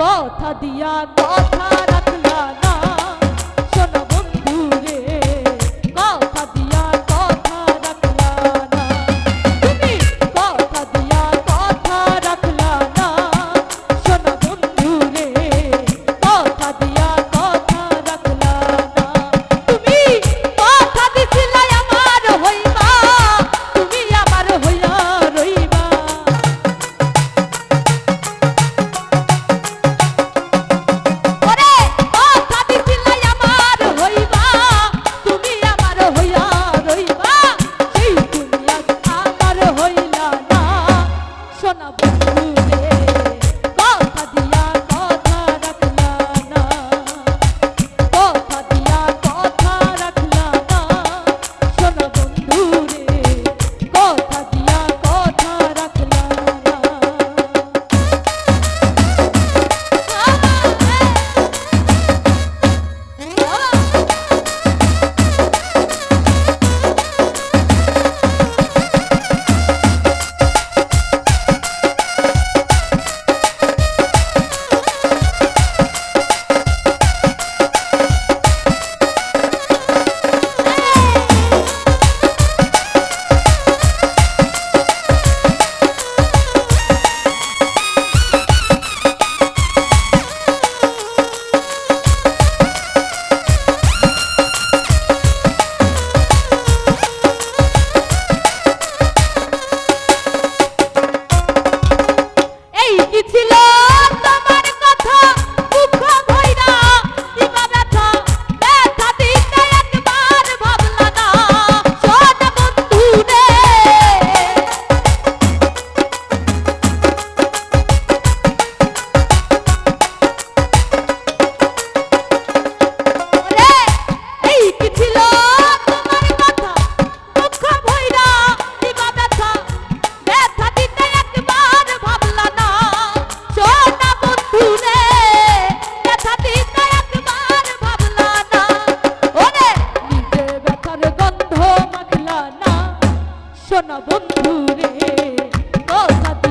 কথা দিয়া কথা রাখলা না। শোনো শোনা বন্ধু রে কথা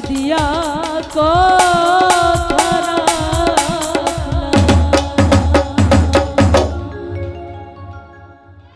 দিয়া কথা